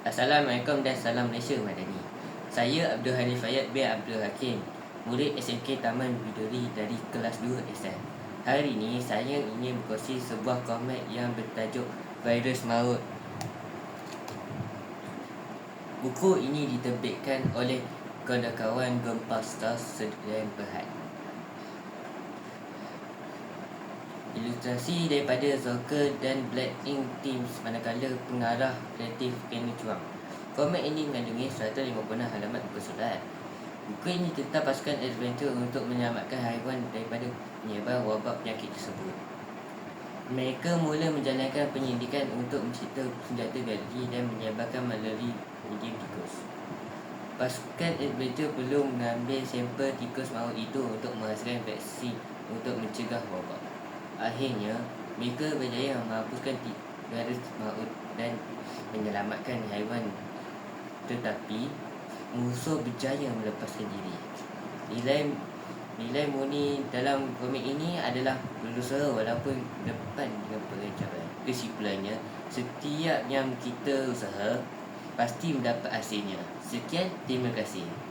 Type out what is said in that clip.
Assalamualaikum dan salam Malaysia Madani Saya Abdul Hanif Ayat bin Abdul Hakim Murid SMK Taman Biduri dari kelas 2 SM Hari ini saya ingin berkongsi sebuah komik yang bertajuk Virus Maut. Buku ini diterbitkan oleh kawan Gempa Stars Sedian Berhad Ilustrasi daripada Zoker dan Black Ink Teams manakala pengarah kreatif Kenny Chuang. Komik ini mengandungi 156 halaman buku surat. Buku ini tentang pasukan adventure untuk menyelamatkan haiwan daripada penyebar wabak penyakit tersebut. Mereka mula menjalankan penyidikan untuk mencipta senjata biologi dan menyebarkan melalui medium tikus. Pasukan adventure perlu mengambil sampel tikus maut itu untuk menghasilkan vaksin untuk mencegah wabak. Akhirnya, mereka berjaya menghapuskan virus maut dan menyelamatkan haiwan. Tetapi, musuh berjaya melepaskan diri. Nilai nilai murni dalam komik ini adalah berusaha walaupun depan dengan perencanaan. Kesimpulannya, setiap yang kita usaha pasti mendapat hasilnya. Sekian, terima kasih.